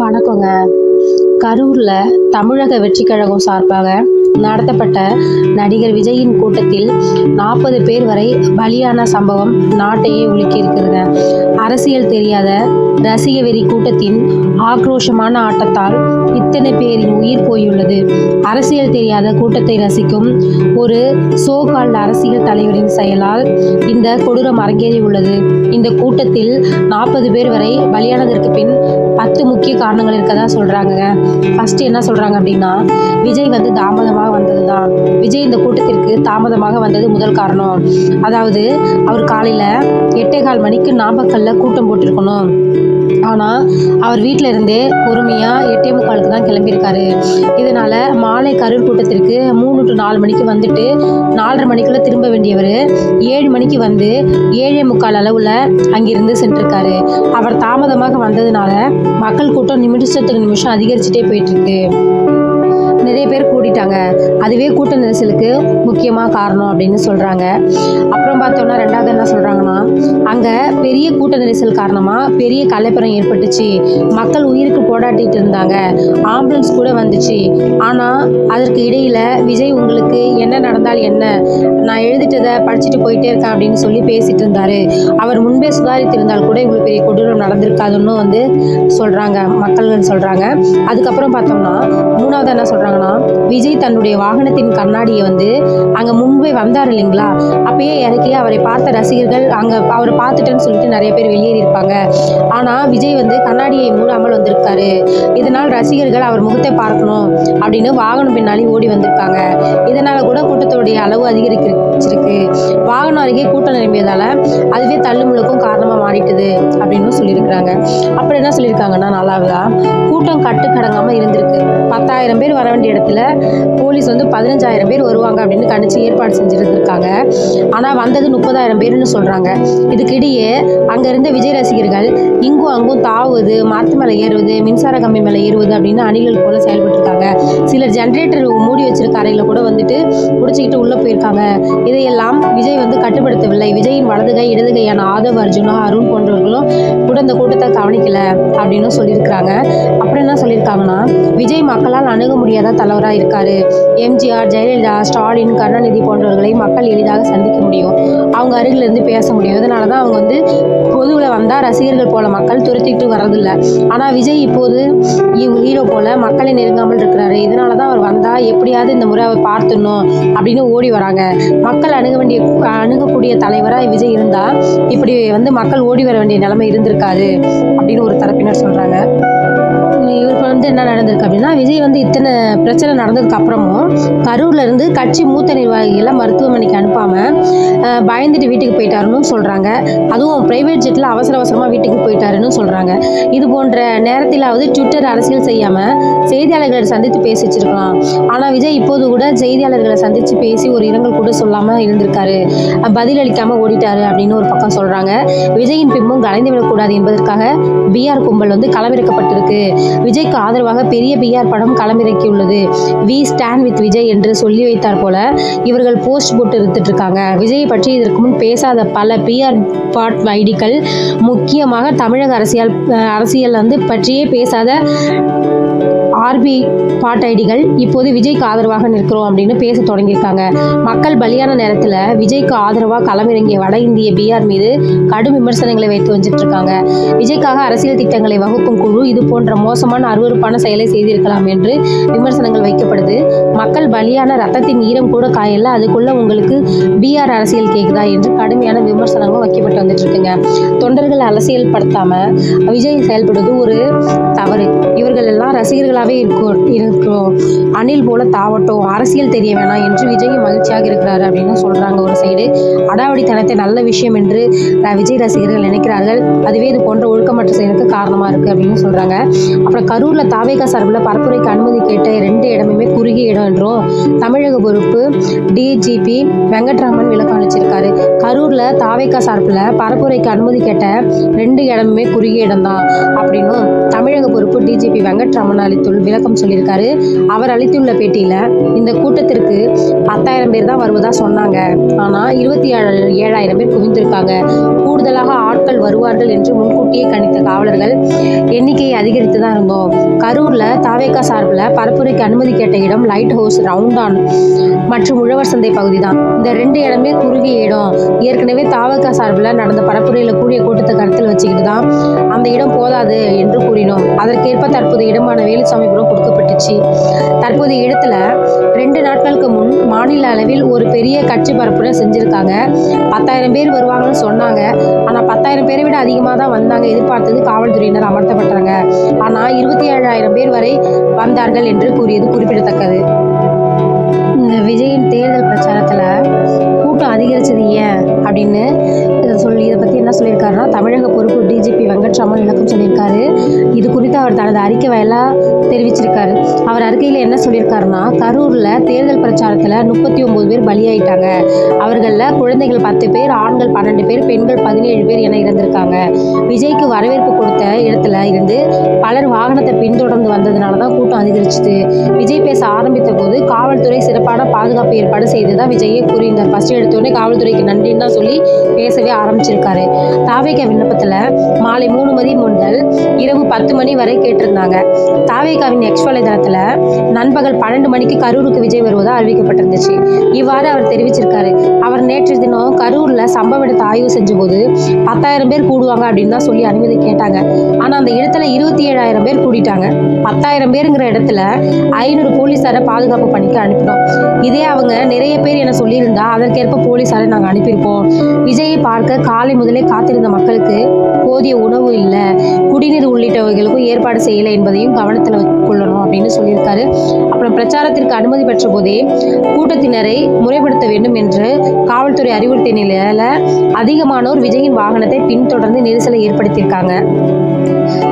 வணக்கங்க. கரூரில் தமிழக வெற்றி கழகம் சார்பாக நடத்தப்பட்ட நடிகர் விஜயின் கூட்டத்தில் நாற்பது பேர் வரை பலியான சம்பவம் நாட்டையே உலுக்கி அரசியல் தெரியாத ரசிக வெறி கூட்டத்தின் ஆக்ரோஷமான ஆட்டத்தால் இத்தனை பேரின் உயிர் போயுள்ளது. அரசியல் தெரியாத கூட்டத்தை ரசிக்கும் ஒரு சோகால் அரசியல் தலைவரின் செயலால் இந்த கொடூரம் அரங்கேறி உள்ளது. இந்த கூட்டத்தில் நாற்பது பேர் வரை பலியானதற்கு பின் பத்து முக்கிய காரணங்கள் இருக்கதா சொல்கிறாங்க ஃபஸ்ட்டு என்ன சொல்கிறாங்க அப்படின்னா விஜய் வந்து தாமதமாக வந்தது தான் விஜய் இந்த கூட்டத்திற்கு தாமதமாக வந்தது முதல் காரணம். அதாவது அவர் காலையில் எட்டே கால் மணிக்கு நாமக்கல்ல கூட்டம் போட்டிருக்கணும். ஆனால் அவர் வீட்டில் இருந்தே பொறுமையாக எட்டே முக்காலுக்கு தான் கிளம்பியிருக்காரு. இதனால் மாலை கரூர் கூட்டத்திற்கு மூணு டு நாலு மணிக்கு வந்துட்டு நாலரை மணிக்குள்ளே திரும்ப வேண்டியவர் ஏழு மணிக்கு வந்து ஏழே முக்கால் அளவில் அங்கிருந்து சென்றிருக்காரு. அவர் தாமதமாக வந்ததுனால மக்கள் கூட்டம் நிமிஷத்துக்கு நிமிஷம் அதிகரிச்சுட்டே போயிட்டுருக்கு. கூடிட்டாங்க அதுவே கூட்ட நெரிசலுக்கு முக்கியமாக காரணம் அப்படின்னு சொல்கிறாங்க அப்புறம் பார்த்தோன்னா ரெண்டாவது என்ன சொல்கிறாங்கன்னா அங்கே பெரிய கூட்ட நெரிசல் காரணமாக பெரிய கலப்பரம் ஏற்பட்டுச்சு. மக்கள் உயிருக்கு போராட்டிட்டு இருந்தாங்க. ஆம்புலன்ஸ் கூட வந்துச்சு. ஆனால் அதற்கு இடையில் விஜய் உங்களுக்கு என்ன நடந்தால் என்ன? நான் எழுதிட்டதை படிச்சுட்டு போயிட்டே இருக்கேன் அப்படின்னு சொல்லி பேசிட்டு இருந்தாரு. அவர் முன்பே சுதாரித்திருந்தால் கூட இவ்வளோ பெரிய கொடூரம் நடந்திருக்காதுன்னு வந்து சொல்கிறாங்க மக்கள்கள் சொல்கிறாங்க அதுக்கப்புறம் பார்த்தோம்னா மூணாவது என்ன சொல்கிறாங்கன்னா விஜய் தன்னுடைய வாகனத்தின் கண்ணாடியை வந்து அங்கே முன்பே வந்தார் இல்லைங்களா? அப்பயே இறக்கி அவரை பார்த்த ரசிகர்கள் அங்கே அவரை பார்த்துட்டேன்னு சொல்லிட்டு நிறைய பேர் வெளியேறி இருப்பாங்க. ஆனால் விஜய் வந்து கண்ணாடியை மூடாமல் வந்திருக்காரு. இதனால் ரசிகர்கள் அவர் முகத்தை பார்க்கணும் அப்படின்னு வாகனம் பின்னாடி ஓடி வந்திருக்காங்க. இதனால் கூட கூட்டத்தோடைய அளவு அதிகரிச்சிருக்கு வாகனம் அருகே கூட்டம் நிரம்பியதால் அதுவே தள்ளுமுழுக்கும் காரணமாக மாறிட்டுது அப்படின்னு சொல்லியிருக்கிறாங்க. அப்புறம் என்ன சொல்லியிருக்காங்கன்னா நல்லாவதா கூட்டம் கட்டுக்கடங்காமல் இருந்திருக்கு. பத்தாயிரம் பேர் வர வேண்டிய இடத்துல போலீஸ் வந்து பதினஞ்சாயிரம் பேர் வருவாங்க அப்படின்னு கணிச்சு ஏற்பாடு செஞ்சுருந்துருக்காங்க. ஆனால் வந்தது முப்பதாயிரம் பேர்னு சொல்கிறாங்க இதுக்கிடையே அங்கே இருந்த விஜய் ரசிகர்கள் இங்கும் அங்கும் தாவுவது மரத்து மேலே ஏறுவது மின்சார கம்பி மேலே ஏறுவது அப்படின்னு அணில்கள் போல செயல்பட்டுருக்காங்க. சிலர் ஜென்ரேட்டர் மூடி வச்சிருக்க அறையில் கூட வந்துட்டு முடிச்சுக்கிட்டு உள்ளே போயிருக்காங்க. இதையெல்லாம் விஜய் வந்து கட்டுப்படுத்தவில்லை. விஜயின் வலதுகை இடதுகையான இடது ஆதவ் அர்ஜுனா அருண் போன்றவர்களும் கூட இந்த கூட்டத்தை கவனிக்கல அப்படின்னு சொல்லியிருக்கிறாங்க. அப்புறம் என்ன சொல்லியிருக்காங்கன்னா விஜய் மக்களால் அணுக முடியாத தலைவராக இருக்காரு. எம்ஜிஆர் ஜெயலலிதா ஸ்டாலின் கருணாநிதி போன்றவர்களை மக்கள் எளிதாக சந்திக்க முடியும். அவங்க அருகில் இருந்து பேச முடியும். இதனால தான் அவங்க வந்து பொதுவில் வந்தால் ரசிகர்கள் போல மக்கள் துரத்திட்டு வர்றதில்லை. ஆனால் விஜய் இப்போது ஹீரோ போல மக்களை நெருங்காமல் இருக்கிறாரு. இதனால தான் அவர் வந்தால் எப்படியாவது இந்த முறை அவர் பார்த்துடணும் அப்படின்னு ஓடி வராங்க. மக்கள் அணுக வேண்டிய அணுகக்கூடிய தலைவராக விஜய் இருந்தால் இப்படி வந்து மக்கள் ஓடி வர வேண்டிய நிலைமை இருந்திருக்காது அப்படின்னு ஒரு தரப்பினர் சொல்கிறாங்க இவருக்கு வந்து என்ன நடந்திருக்கு அப்படின்னா விஜய் வந்து இத்தனை பிரச்சனை நடந்ததுக்கு அப்புறமும் கரூர்ல இருந்து கட்சி மூத்த நிர்வாகிகளை மருத்துவமனைக்கு அனுப்பாம பயந்துட்டு வீட்டுக்கு போயிட்டாருன்னு சொல்றாங்க. அதுவும் பிரைவேட் ஜெட்ல அவசர அவசரமா வீட்டுக்கு போயிட்டாருன்னு சொல்றாங்க. இது போன்ற நேரத்திலாவது ட்விட்டர் அரசியல் செய்யாம செய்தியாளர்களை சந்தித்து பேசி வச்சிருக்கலாம் ஆனா விஜய் இப்போது கூட செய்தியாளர்களை சந்திச்சு பேசி ஒரு இரங்கல் கூட சொல்லாம இருந்திருக்காரு. அஹ், பதில் ஓடிட்டாரு அப்படின்னு ஒரு பக்கம் சொல்றாங்க. விஜயின் பின்பும் கலைந்து விடக்கூடாது என்பதற்காக பிஆர் கும்பல் வந்து களமிறக்கப்பட்டிருக்கு. விஜய்க்கு ஆதரவாக பெரிய பிஆர் படம் களமிறக்கியுள்ளது. வி ஸ்டாண்ட் வித் விஜய் என்று சொல்லி வைத்தார் போல இவர்கள் போஸ்ட் போட்டு எடுத்துட்டு இருக்காங்க விஜயை பற்றி இதற்கு முன் பேசாத பல பிஆர் பாட் ஐடிகள் முக்கியமாக தமிழக அரசியல் அரசியல் வந்து பற்றியே பேசாத ஆர்பி பாட் ஐடிகள் இப்போது விஜய்க்கு ஆதரவாக நிற்கிறோம் அப்படின்னு பேச தொடங்கியிருக்காங்க. மக்கள் பலியான நேரத்தில் விஜய்க்கு ஆதரவாக களமிறங்கிய வட இந்திய பிஆர் மீது கடும் விமர்சனங்களை வைத்து வந்துட்டு இருக்காங்க விஜய்க்காக அரசியல் திட்டங்களை வகுக்கும் குழு இது போன்ற மோசம் மோசமான அருவருப்பான செயலை செய்திருக்கலாம் என்று விமர்சனங்கள் வைக்கப்படுது. மக்கள் பலியான ரத்தத்தின் ஈரம் கூட காயல அதுக்குள்ள உங்களுக்கு பிஆர் அரசியல் கேக்குதா என்று கடுமையான விமர்சனங்களும் வைக்கப்பட்டு வந்துட்டு இருக்குங்க தொண்டர்கள் அரசியல் படுத்தாம விஜய் செயல்படுவது ஒரு தவறு. இவர்கள் ரசிகர்களாகவே இருக்கோம் இருக்கிறோம். அணில் போல தாவட்டும் அரசியல் தெரிய வேணாம் என்று விஜய் மகிழ்ச்சியாக இருக்கிறார் அப்படின்னு சொல்கிறாங்க ஒரு சைடு அடாவடித்தனத்தை நல்ல விஷயம் என்று விஜய் ரசிகர்கள் நினைக்கிறார்கள். அதுவே இது போன்ற ஒழுக்கமற்ற செயலுக்கு காரணமாக இருக்குது அப்படின்னு சொல்கிறாங்க அப்புறம் கரூரில் தாவேகா சார்பில் பரப்புரைக்கு அனுமதி கேட்ட ரெண்டு இடமுமே குறுகிய இடம் என்றும் தமிழக பொறுப்பு டிஜிபி வெங்கட்ராமன் விளக்கம் அளிச்சிருக்காரு கரூரில் தாவேகா சார்பில் பரப்புரைக்கு அனுமதி கேட்ட ரெண்டு இடமுமே குறுகிய இடம் தான் அப்படின்னும் தமிழக பொறுப்பு டிஜிபி வெங்கட்ராமன் அளித்துள்ள விளக்கம் சொல்லியிருக்காரு. அவர் அளித்துள்ள பேட்டியில இந்த கூட்டத்திற்கு பத்தாயிரம் பேர் தான் வருவதா சொன்னாங்க. ஆனா இருபத்தி ஏழு ஏழாயிரம் பேர் குவிந்திருக்காங்க. கூடுதலாக ஆட்கள் வருவார்கள் என்று முன்கூட்டியே கணித்த காவலர்கள் எண்ணிக்கையை அதிகரித்து தான் இருந்தோம். கரூர்ல தாவேக்கா சார்பில் பரப்புரைக்கு அனுமதி கேட்ட இடம் லைட் ஹவுஸ் ரவுண்டான் மற்றும் உழவர் சந்தை பகுதி தான். இந்த ரெண்டு இடமே குறுகிய இடம். ஏற்கனவே தாவக்கா சார்பில் நடந்த பரப்புரையில் கூடிய கூட்டத்தை கருத்தில் வச்சுக்கிட்டு தான் அந்த இடம் போதாது என்று கூறினோம். அதற்கேற்ப தற்போது இடமான வேலுசாமிபுரம் கொடுக்கப்பட்டுச்சு. தற்போதைய இடத்துல ரெண்டு நாட்களுக்கு முன் மாநில அளவில் ஒரு பெரிய கட்சி பரப்புரை செஞ்சுருக்காங்க. பத்தாயிரம் பேர் வருவாங்கன்னு சொன்னாங்க. ஆனால் பத்தாயிரம் பேரை விட அதிகமாக தான் வந்தாங்க. எதிர்பார்த்தது காவல்துறையினர் அமர்த்தப்பட்டாங்க ஆனால் இருபத்தி ஏழாயிரம் பேர் வரை வந்தார்கள் என்று கூறியது குறிப்பிடத்தக்கது. இந்த விஜயின் தேர்தல் பிரச்சாரத்தில் கூட்டம் அதிகரிச்சது ஏன் அப்படின்னு சொல்லி இதை பற்றி என்ன சொல்லியிருக்காருன்னா தமிழக பொறுப்பு டிஜிபி வெங்கட்ராமன் விளக்கம் சொல்லியிருக்காரு. இது குறித்து அவர் தனது அறிக்கை வயலாக தெரிவிச்சிருக்காரு. அவர் அறிக்கையில் என்ன சொல்லியிருக்காருன்னா கரூரில் தேர்தல் பிரச்சாரத்தில் முப்பத்தி ஒம்பது பேர் பலியாயிட்டாங்க. அவர்களில் குழந்தைகள் பத்து பேர் ஆண்கள் பன்னெண்டு பேர் பெண்கள் பதினேழு பேர் என இறந்திருக்காங்க. விஜய்க்கு வரவேற்பு கொடுத்த இடத்துல இருந்து பலர் வாகனத்தை பின்தொடர்ந்து வந்ததுனால தான் கூட்டம் அதிகரிச்சுது. விஜய் பேச ஆரம்பித்த போது காவல்துறை சிறப்பான பாதுகாப்பு ஏற்பாடு செய்ததா விஜயே கூறியிருந்தார் ஃபர்ஸ்ட் எடுத்தோடனே காவல்துறைக்கு நன்றின்னு தான் சொல்லி பேசவே ஆரம்பிச்சிருக்காரு. தாவேகா விண்ணப்பத்தில் மாலை மூணு மணி முதல் இரவு பத்து மணி வரை கேட்டிருந்தாங்க. தாவேகாவின் எக்ஸ் வலைதளத்தில் நண்பகல் பன்னெண்டு மணிக்கு கரூருக்கு விஜய் வருவதாக அறிவிக்கப்பட்டிருந்துச்சு. இவ்வாறு அவர் தெரிவிச்சிருக்காரு. அவர் நேற்று தினம் கரூரில் சம்பவ இடத்தை ஆய்வு செஞ்சபோது பத்தாயிரம் பேர் கூடுவாங்க அப்படின்னு தான் சொல்லி அனுமதி கேட்டாங்க. ஆனால் அந்த இடத்துல இருபத்தி ஏழாயிரம் பேர் கூடிட்டாங்க. பத்தாயிரம் பேருங்கிற இடத்துல ஐநூறு போலீஸாரை பாதுகாப்பு பணிக்கு அனுப்பினோம். இதே அவங்க நிறைய பேர் என சொல்லியிருந்தா அதற்கேற்ப போலீஸாரை நாங்கள் அனுப்பியிருப்போம். விஜயை பார்க்க காலை முதலே காத்திருந்த மக்களுக்கு போதிய உணவு இல்லை குடிநீர் உள்ளிட்டவைகளுக்கும் ஏற்பாடு செய்யலை என்பதையும் கவனத்தில் கொள்ளணும் அப்படின்னு சொல்லியிருக்காரு. அப்புறம் பிரச்சாரத்திற்கு அனுமதி பெற்ற போதே கூட்டத்தினரை முறைப்படுத்த வேண்டும் என்று காவல்துறை அறிவுறுத்திய நிலையில அதிகமானோர் விஜயின் வாகனத்தை பின்தொடர்ந்து நெரிசலை ஏற்படுத்தியிருக்காங்க.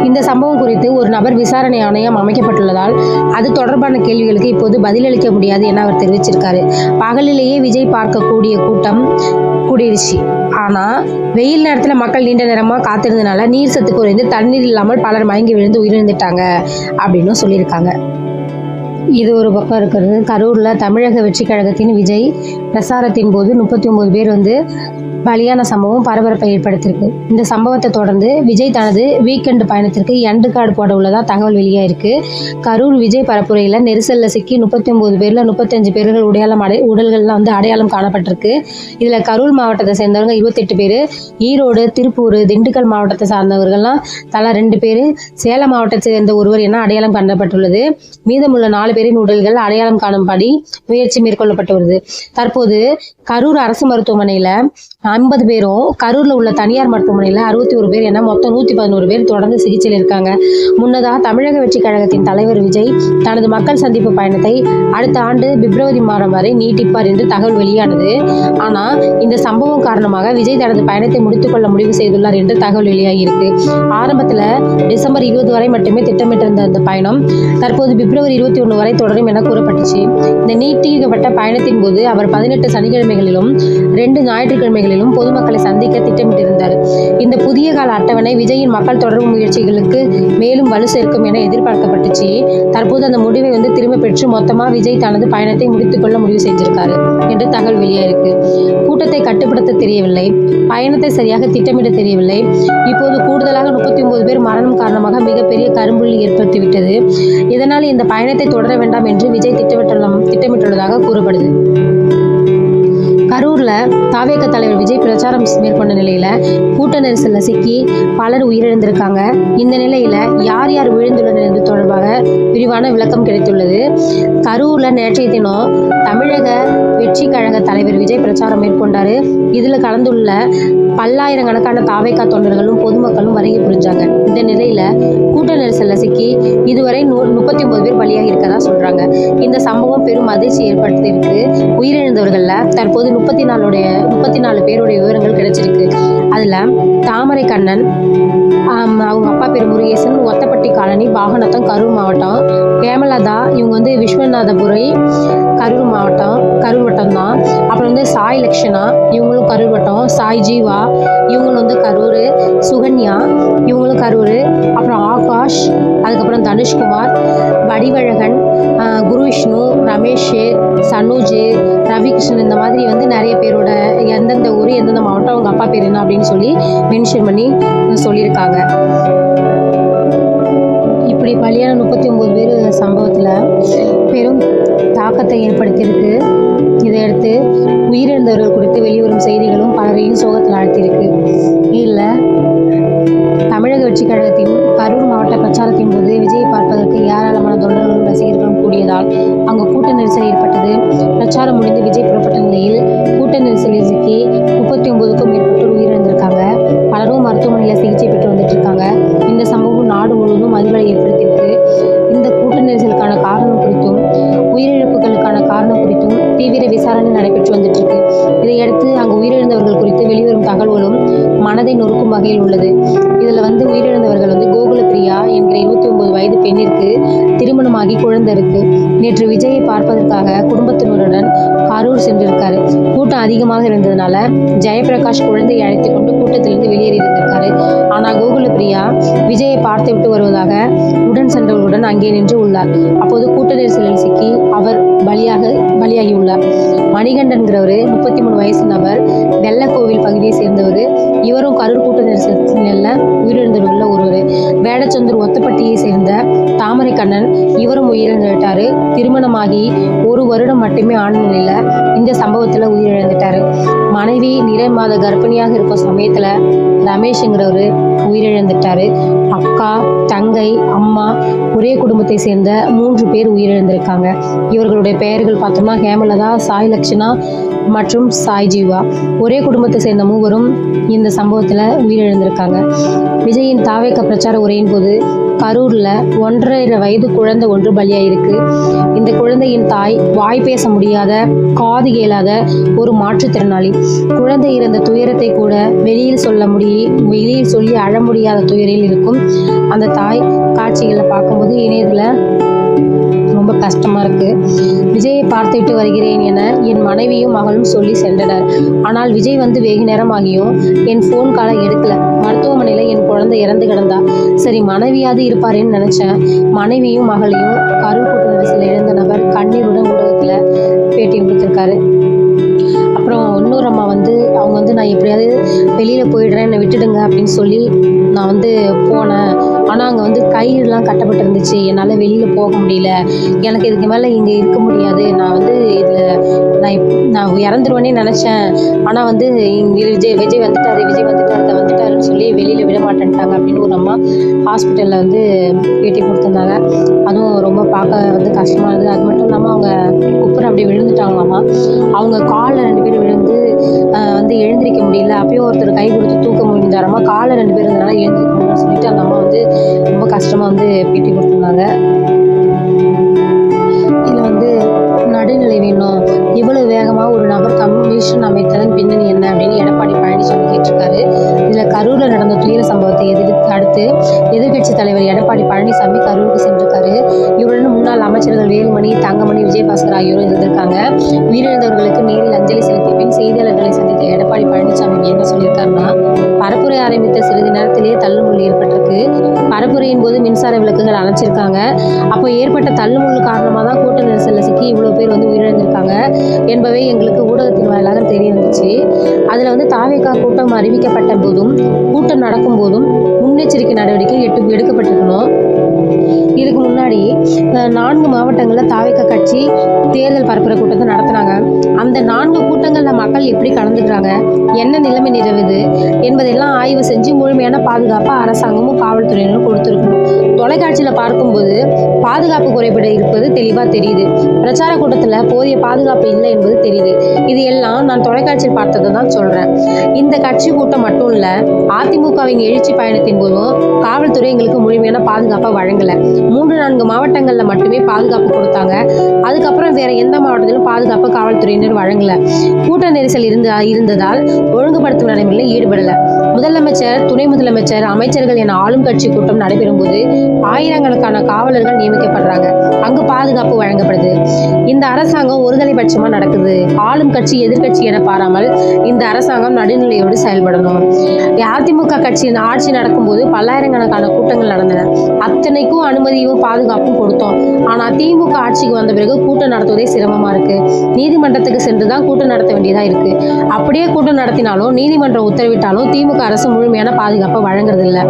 இந்த சம்பவம் குறித்து ஒரு நபர் விசாரணை ஆணையம் அமைக்கப்பட்டுள்ளதால் அது தொடர்பான கேள்விகளுக்கு இப்போது பதிலளிக்க முடியாது என அவர் தெரிவிச்சிருக்காரு. பகலிலேயே விஜய் பார்க்கக்கூடிய கூட்டம் கூடிருச்சு. ஆனால் வெயில் நேரத்தில் மக்கள் நீண்ட நேரமாக காத்திருந்தனால நீர் சத்து குறைந்து தண்ணீர் இல்லாமல் பலர் மயங்கி விழுந்து உயிரிழந்துட்டாங்க அப்படின்னு சொல்லியிருக்காங்க. இது ஒரு பக்கம் இருக்கிறது. கரூரில் தமிழக வெற்றி கழகத்தின் விஜய் பிரசாரத்தின் போது முப்பத்தி ஒம்பது பேர் வந்து பலியான சம்பவம் பரபரப்பை ஏற்படுத்தியிருக்கு. இந்த சம்பவத்தை தொடர்ந்து விஜய் தனது வீக்கெண்டு பயணத்திற்கு எண்டு கார்டு போட உள்ளதா தகவல் வெளியாயிருக்கு. கரூர் விஜய் பரப்புரையில் நெரிசலில் சிக்கி முப்பத்தி ஒன்பது பேரில் முப்பத்தஞ்சு பேர்கள் உடையாளம் அடை உடல்கள்லாம் வந்து அடையாளம் காணப்பட்டிருக்கு. இதில் கரூர் மாவட்டத்தை சேர்ந்தவங்க இருபத்தெட்டு பேர் ஈரோடு திருப்பூர் திண்டுக்கல் மாவட்டத்தை சார்ந்தவர்கள்லாம் தலா ரெண்டு பேர் சேலம் மாவட்டத்தை சேர்ந்த ஒருவர் என அடையாளம் காணப்பட்டுள்ளது. மீதமுள்ள நாலு பேரின் உடல்கள் அடையாளம் காணும்படி முயற்சி மேற்கொள்ளப்பட்டு வருது. தற்போது கரூர் அரசு மருத்துவமனையில் ஐம்பது பேரும் கரூரில் உள்ள தனியார் மருத்துவமனையில் அறுபத்தி ஒரு பேர் என மொத்தம் நூற்றி பதினோரு பேர் தொடர்ந்து சிகிச்சையில் இருக்காங்க. முன்னதாக தமிழக வெற்றி கழகத்தின் தலைவர் விஜய் தனது மக்கள் சந்திப்பு பயணத்தை அடுத்த ஆண்டு பிப்ரவரி மாதம் வரை நீட்டிப்பார் என்று தகவல் வெளியானது. ஆனால் இந்த சம்பவம் காரணமாக விஜய் தனது பயணத்தை முடித்துக்கொள்ள முடிவு செய்துள்ளார் என்று தகவல் வெளியாகியிருக்கு. ஆரம்பத்தில் டிசம்பர் இருபது வரை மட்டுமே திட்டமிட்டிருந்த இந்த பயணம் தற்போது பிப்ரவரி இருபத்தி ஒன்று வரை தொடரும் என கூறப்பட்டுச்சு. இந்த நீட்டிக்கப்பட்ட பயணத்தின் போது அவர் பதினெட்டு சனிக்கிழமைகளிலும் ரெண்டு ஞாயிற்றுக்கிழமைகளிலும் பொதுமக்களை சந்திக்க திட்டமிட்டிருந்தார். இந்த புதிய கால அட்டவணை விஜயின் மக்கள் தொடர்பு முயற்சிகளுக்கு மேலும் வலு சேர்க்கும் என எதிர்பார்க்கப்பட்டுச்சு. தற்போது அந்த முடிவை வந்து திரும்ப பெற்று மொத்தமாக விஜய் தனது பயணத்தை முடித்துக்கொள்ள முடிவு செஞ்சிருக்காரு என்று தகவல் வெளியாயிருக்கு. கூட்டத்தை கட்டுப்படுத்த தெரியவில்லை. பயணத்தை சரியாக திட்டமிட தெரியவில்லை. இப்போது கூடுதலாக முப்பத்தி ஒன்பது பேர் மரணம் காரணமாக மிகப்பெரிய கரும்புள்ளி ஏற்பட்டுவிட்டது. இதனால் இந்த பயணத்தை தொடர வேண்டாம் என்று விஜய் திட்டமிட்டுள்ள திட்டமிட்டுள்ளதாக கூறப்படுது. கரூர்ல தாவேக தலைவர் விஜய் பிரச்சாரம் மேற்கொண்ட நிலையில கூட்ட நெரிசல்ல சிக்கி பலர் உயிரிழந்திருக்காங்க. இந்த நிலையில யார் யார் விழுந்துள்ளனர் தொடர்பாக விரிவான விளக்கம் கிடைத்துள்ளது. கரூர்ல நேற்றைய தினம் தமிழக வெற்றி கழக தலைவர் விஜய் பிரச்சாரம் மேற்கொண்டாரு. இதுல கலந்துள்ள பல்லாயிரக்கணக்கான தாவைக்கா தொண்டர்களும் பொதுமக்களும் வருகை புரிஞ்சாங்க. இந்த நிலையில கூட்ட நெரிசல்ல சிக்கி இதுவரை நூ முப்பத்தி ஒன்பது பேர் பலியாக இருக்கதா சொல்றாங்க. இந்த சம்பவம் பெரும் அதிர்ச்சி ஏற்படுத்தியிருக்கு. உயிரிழந்தவர்கள்ல தற்போது முப்பத்தி நாலுடைய முப்பத்தி நாலு பேருடைய விவரங்கள் கிடைச்சிருக்கு. அதுல தாமரை கண்ணன் அவங்க அப்பா பேர் முருகேசன் ஒத்தப்பட்டி காலனி பாகனத்தம் கரூர் மாவட்டம் கேமலதா இவங்க வந்து விஸ்வநாதபுரை கரூர் மாவட்டம் கரூர் வட்டம் தான். அப்புறம் வந்து சாய் லக்ஷனா இவங்களும் கரூர் வட்டம் சாய் ஜீவா இவங்களும் வந்து கரூர். சுகன்யா இவங்களும் கரூர். அப்புறம் ஆகாஷ் அதுக்கப்புறம் தனுஷ்குமார் வடிவழகன் குரு விஷ்ணு ரமேஷ் சனோஜ் ரவிகிருஷ்ணன் இந்த மாதிரி வந்து நிறைய பேரோட எந்தெந்த ஊர் எந்தெந்த மாவட்டம் அவங்க அப்பா பேர் என்ன அப்படின்னு சொல்லி மென்ஷன் பண்ணி சொல்லியிருக்காங்க. இப்படி பலியான முப்பத்தி ஒம்பது பேர் சம்பவத்தில் பெரும் தாக்கத்தை ஏற்படுத்தியிருக்கு. இதையடுத்து உயிரிழந்தவர்கள் குறித்து வெளிவரும் செய்திகளும் பலரையும் சோகத்தில் ஆழ்த்தியிருக்கு. இதில் தமிழக வெற்றிக் கழகத்தின் கரூர் மாவட்ட பிரச்சாரத்தின் போது விஜயை பார்ப்பதற்கு ஏராளமான தொண்டர்களும் ரசிகர்களும் கூடியதால் அங்கு கூட்ட நெரிசல் ஏற்பட்டது. பிரச்சாரம் முடிந்து விஜய் புறப்பட்ட நிலையில் கூட்ட நெரிசலில் சிக்கி அதிகமாக இருந்ததுனால ஜெயபிரகாஷ் குழந்தையை அழைத்து கொண்டு கூட்டத்திலிருந்து வெளியேறி இருந்திருக்காரு ஆனால் கோகுல பிரியா விஜயை பார்த்து விட்டு வருவதாக உடன் சென்றவர்களுடன் அங்கே நின்று உள்ளார். அப்போது கூட்ட நெரிசலில் சிக்கி அவர் பலியாக பலியாகி உள்ளார் மணிகண்டன்கிறவர் முப்பத்தி மூணு வயசு நபர் வெள்ளக்கோவில் பகுதியை சேர்ந்தவர் இவரும் கரூர் கூட்ட நெரிசலில் உயிரிழந்தவர்களில் ஒருவர். வேடச்சந்தூர் ஒத்தப்பட்டியை சேர்ந்த தாமரை கண்ணன் இவரும் உயிரிழந்து விட்டாரு திருமணமாகி ஒரு வருடம் மட்டுமே ஆன நிலையில் இந்த சம்பவத்தில் உயிரிழந்துட்டாரு. மனைவி நிறை மாத கர்ப்பிணியாக இருக்கும் சமயத்தில் ரமேஷுங்கிறவர் உயிரிழந்துட்டாரு. அக்கா தங்கை அம்மா ஒரே குடும்பத்தை சேர்ந்த மூன்று பேர் உயிரிழந்திருக்காங்க. இவர்களுடைய பெயர்கள் பார்த்தோம்னா ஹேமலதா சாய் லக்ஷனா மற்றும் சாய் ஜீவா. ஒரே குடும்பத்தை சேர்ந்த மூவரும் இந்த சம்பவத்தில் உயிரிழந்திருக்காங்க. விஜயின் தாவேக்க பிரச்சார உரையின் போது கரூரில் ஒன்றரை வயது குழந்தை ஒன்று பலியாயிருக்கு. இந்த குழந்தையின் தாய் வாய் பேச முடியாத காது கேளாத ஒரு மாற்றுத்திறனாளி. குழந்தை இறந்த துயரத்தை கூட வெளியில் சொல்ல முடிய வெளியில் சொல்லி அழ முடியாத துயரில் இருக்கும் அந்த தாய் காட்சிகளை பார்க்கும்போது இணையத்தில் ரொம்ப கஷ்டமாக இருக்குது விஜயை பார்த்துவிட்டு வருகிறேன் என என் மனைவியும் மகளும் சொல்லி சென்றனர். ஆனால் விஜய் வந்து வெகு நேரமாகியும் என் ஃபோன் காலை எடுக்கல. மருத்துவமனையில் என் குழந்தை இறந்து கிடந்தா. சரி மனைவியாவது இருப்பாருன்னு நினச்சேன். மனைவியும் மகளையும் கரூர் கூட்டு நெரிசலில் இழந்த நபர் கண்ணீருடன் ஊடகத்தில் பேட்டி கொடுத்துருக்காரு அப்புறம் இன்னொரு அம்மா வந்து அவங்க வந்து நான் எப்படியாவது வெளியில் போயிடுறேன் என்னை விட்டுடுங்க அப்படின்னு சொல்லி நான் வந்து போனேன். ஆனால் அங்கே வந்து கயிறுலாம் கட்டப்பட்டிருந்துச்சு. என்னால் வெளியில் போக முடியல. எனக்கு இதுக்கு மேலே இங்கே இருக்க முடியாது. நான் வந்து இதில் நான் நான் இறந்துருவேனே நினச்சேன். ஆனால் வந்து இங்கே விஜய் விஜய் வந்துட்டாரு விஜய் வந்துட்டாரு வந்துட்டாருன்னு சொல்லி வெளியில் விட மாட்டேன்ட்டாங்க அப்படின்னு ஒரு அம்மா ஹாஸ்பிட்டலில் வந்து பேட்டி கொடுத்துருந்தாங்க. அதுவும் ரொம்ப பார்க்க வந்து கஷ்டமாக இருந்தது. அது மட்டும் இல்லாமல் அவங்க குப்புற அப்படியே விழுந்துட்டாங்களாமா. அவங்க காலில் ரெண்டு பேரும் விழுந்து வந்து எழுந்திருக்க முடியல. அப்பயும் ஒருத்தர் கை கொடுத்து தூக்க முடிஞ்சாரமா? காலில் ரெண்டு பேர் இருந்தனால எழுந்திருக்க முடியலன்னு சொல்லிட்டு அந்த அம்மா வந்து ரொம்ப கஷ்டமாக வந்து பேட்டி கொடுத்துருந்தாங்க. இதில் வந்து நடுநிலை வேணும். இவ்வளவு வேகமாக ஒரு நபர் கமிஷன் அமைத்ததன் பின்னணி என்ன அப்படின்னு எடப்பாடி பழனிசாமி கேட்டிருக்காரு. இதில் கரூரில் நடந்த துயர சம்பவத்தை எதிர்த்து அடுத்து எதிர்கட்சி தலைவர் எடப்பாடி பழனிசாமி கரூருக்கு சென்று முன்னாள் அமைச்சர்கள் வேலுமணி தங்கமணி விஜயபாஸ்கர் ஆகியோரும் இருந்திருக்காங்க. உயிரிழந்தவர்களுக்கு நேரில் அஞ்சலி செலுத்திய பின் செய்தியாளர்களை சந்தித்த எடப்பாடி பழனிசாமி என்ன சொல்லியிருக்காருன்னா பரப்புரை ஆரம்பித்த சிறிது நேரத்திலேயே தள்ளுமுள்ளு ஏற்பட்டிருக்கு. பரப்புரையின் போது மின்சார விளக்குகள் அணைச்சிருக்காங்க. அப்போ ஏற்பட்ட தள்ளுமுள்ளு காரணமாக தான் கூட்ட நெரிசலில் சிக்கி இவ்வளோ பேர் வந்து உயிரிழந்திருக்காங்க என்பவை எங்களுக்கு ஊடகத்தின் வாயிலாக தெரிய வந்துச்சு அதில் வந்து தாவேக்கா கூட்டம் அறிவிக்கப்பட்ட போதும் கூட்டம் நடக்கும் போதும் முன்னெச்சரிக்கை நடவடிக்கை எட்டு எடுக்கப்பட்டிருக்கணும். இதுக்கு முன்னாடி நான்கு மாவட்டங்களில் தாவிக்க கட்சி தேர்தல் பரப்புரை கூட்டத்தை நடத்தினாங்க. அந்த நான்கு கூட்டங்களில் மக்கள் எப்படி கலந்துக்கிறாங்க? என்ன நிலைமை நிலவுது? என்பதெல்லாம் ஆய்வு செஞ்சு முழுமையான பாதுகாப்பை அரசாங்கமும் காவல்துறையினரும் கொடுத்துருக்கணும். தொலைக்காட்சியில் பார்க்கும்போது பாதுகாப்பு குறைபாடு இருப்பது தெளிவாக தெரியுது. பிரச்சார கூட்டத்தில் போதிய பாதுகாப்பு இல்லை என்பது தெரியுது. இது எல்லாம் நான் தொலைக்காட்சியில் பார்த்ததை தான் சொல்கிறேன் இந்த கட்சி கூட்டம் மட்டும் இல்லை அதிமுகவின் எழுச்சி பயணத்தின் போதும் காவல்துறை எங்களுக்கு முழுமையான பாதுகாப்பை வழங்கலை மூன்று நான்கு மாவட்டங்களில் மட்டுமே பாதுகாப்பு கொடுத்தாங்க. அதுக்கப்புறம் வேற எந்த மாவட்டத்திலும் பாதுகாப்பு காவல்துறையினர் வழங்கல. கூட்ட நெரிசல் இருந்த இருந்ததால் ஒழுங்குபடுத்தும் நடைமுறையில் ஈடுபடல. முதலமைச்சர் துணை முதலமைச்சர் அமைச்சர்கள் என ஆளும் கட்சி கூட்டம் நடைபெறும் போது ஆயிரக்கணக்கான காவலர்கள் நியமிக்கப்படுறாங்க. அங்கு பாதுகாப்பு வழங்கப்படுது. இந்த அரசாங்கம் ஒருதலைபட்சமா நடக்குது. ஆளும் கட்சி எதிர்கட்சி என பாராமல் இந்த அரசாங்கம் நடுநிலையோடு செயல்படணும். அதிமுக கட்சியின் ஆட்சி நடக்கும்போது பல்லாயிரக்கணக்கான கூட்டங்கள் நடந்தன. அத்தனைக்கும் அனுமதியும் பாதுகாப்பும் கொடுத்தோம். ஆனா திமுக ஆட்சிக்கு வந்த பிறகு கூட்டம் நடத்துவதே சிரமமா இருக்கு. நீதிமன்றத்துக்கு சென்று தான் கூட்டம் நடத்த வேண்டியதா இருக்கு. அப்படியே கூட்டம் நடத்தினாலும் நீதிமன்றம் உத்தரவிட்டாலும் திமுக அரசு முழுமையான பாதுகாப்பை வழங்குறது இல்ல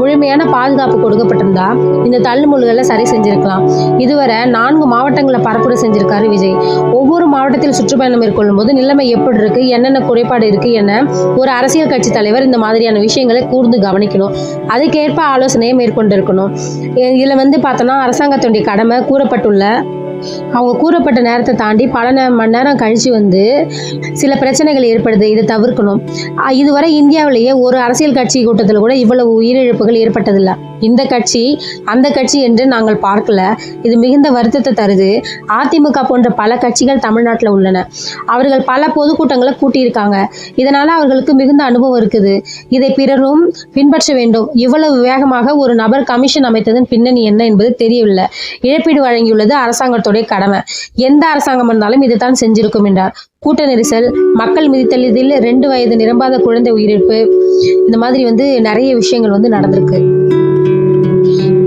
முழுமையான பாதுகாப்பு கொடுக்கப்பட்டிருந்தா இந்த தள்ளுமுள்ளுகளை சரி செஞ்சிருக்கலாம். இதுவரை நான்கு மாவட்டங்களை பரப்புரை செஞ்சிருக்காரு விஜய். ஒவ்வொரு மாவட்டத்தில் சுற்றுப்பயணம் மேற்கொள்ளும் போது நிலைமை எப்படி இருக்கு? என்னென்ன குறைபாடு இருக்கு என ஒரு அரசியல் கட்சி தலைவர் இந்த மாதிரியான விஷயங்களை கூர்ந்து கவனிக்கணும். அதுக்கேற்ப ஆலோசனையை மேற்கொண்டிருக்கணும். இதில் வந்து பார்த்தோன்னா அரசாங்கத்துடைய கடமை கூறப்பட்டுள்ள அவங்க கூறப்பட்ட நேரத்தை தாண்டி பல மணி நேரம் கழிச்சு வந்து சில பிரச்சனைகள் ஏற்படுது. இதை தவிர்க்கணும். இதுவரை இந்தியாவிலேயே ஒரு அரசியல் கட்சி கூட்டத்தில் கூட இவ்வளவு உயிரிழப்புகள் ஏற்பட்டதில்லை. இந்த கட்சி அந்த கட்சி என்று நாங்கள் பார்க்கல. இது மிகுந்த வருத்தத்தை தருது. அதிமுக போன்ற பல கட்சிகள் தமிழ்நாட்டில் உள்ளன. அவர்கள் பல பொதுக்கூட்டங்களை கூட்டியிருக்காங்க. இதனால அவர்களுக்கு மிகுந்த அனுபவம் இருக்குது. இதை பிறரும் பின்பற்ற வேண்டும். இவ்வளவு வேகமாக ஒரு நபர் கமிஷன் அமைத்ததன் பின்னணி என்ன என்பது தெரியவில்லை. இழப்பீடு வழங்கியுள்ளது அரசாங்கத்துடைய கடமை. எந்த அரசாங்கம் இருந்தாலும் இதுதான் செஞ்சிருக்கும் என்றார். கூட்ட நெரிசல் மக்கள் மிதித்தளிதில் ரெண்டு வயது நிரம்பாத குழந்தை உயிரிழப்பு இந்த மாதிரி வந்து நிறைய விஷயங்கள் வந்து நடந்திருக்கு.